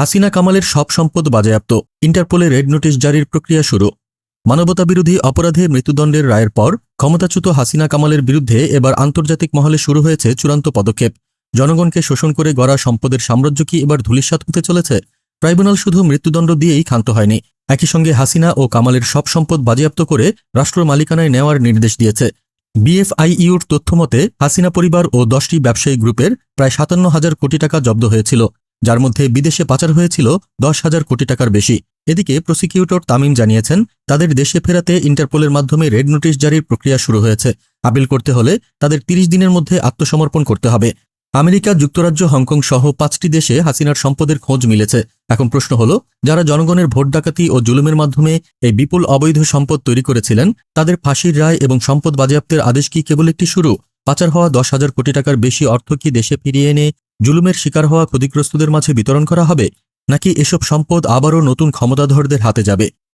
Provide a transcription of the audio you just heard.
হাসিনা কামালের সব সম্পদ বাজেয়াপ্ত। ইন্টারপোলে রেড নোটিশ জারির প্রক্রিয়া শুরু। মানবতাবিরোধী অপরাধে মৃত্যুদণ্ডের রায়ের পর ক্ষমতাচ্যুত হাসিনা কামালের বিরুদ্ধে এবার আন্তর্জাতিক মহলে শুরু হয়েছে চূড়ান্ত পদক্ষেপ। জনগণকে শোষণ করে গড়া সম্পদের সাম্রাজ্য কি এবার ধূলিসাৎ হতে চলেছে? ট্রাইব্যুনাল শুধু মৃত্যুদণ্ড দিয়েই ক্ষান্ত হয়নি। একই সঙ্গে হাসিনা ও কামালের সব সম্পদ বাজেয়াপ্ত করে রাষ্ট্র মালিকানায় নেওয়ার নির্দেশ দিয়েছে। বিএফআইইউর তথ্যমতে, হাসিনা পরিবার ও দশটি ব্যবসায়ী গ্রুপের প্রায় সাতান্ন হাজার কোটি টাকা জব্দ হয়েছিল। যার মধ্যে বিদেশে পাচার হয়েছিল দশ হাজার কোটি টাকার বেশি। এদিকে প্রসিকিউটর তামিম জানিয়েছেন, তাদের দেশে ফেরাতে ইন্টারপোলের মাধ্যমে রেড নোটিশ জারির প্রক্রিয়া শুরু হয়েছে। আপিল করতে হলে তাদের তিরিশ দিনের মধ্যে আত্মসমর্পণ করতে হবে। আমেরিকা, যুক্তরাজ্য, হংকং সহ পাঁচটি দেশে হাসিনার সম্পদের খোঁজ মিলেছে। এখন প্রশ্ন হল, যারা জনগণের ভোট ডাকাতি ও জুলুমের মাধ্যমে এই বিপুল অবৈধ সম্পদ তৈরি করেছিলেন, তাদের ফাঁসির রায় এবং সম্পদ বাজেয়াপ্তের আদেশ কি কেবল একটি শুরু? পাচার হওয়া দশ হাজার কোটি টাকার বেশি অর্থ কি দেশে ফিরিয়ে এনে জুলুমের শিকার হওয়া ক্ষতিগ্রস্তদের মাঝে বিতরণ করা হবে, নাকি এসব সম্পদ আবারও নতুন ক্ষমতাধরদের হাতে যাবে?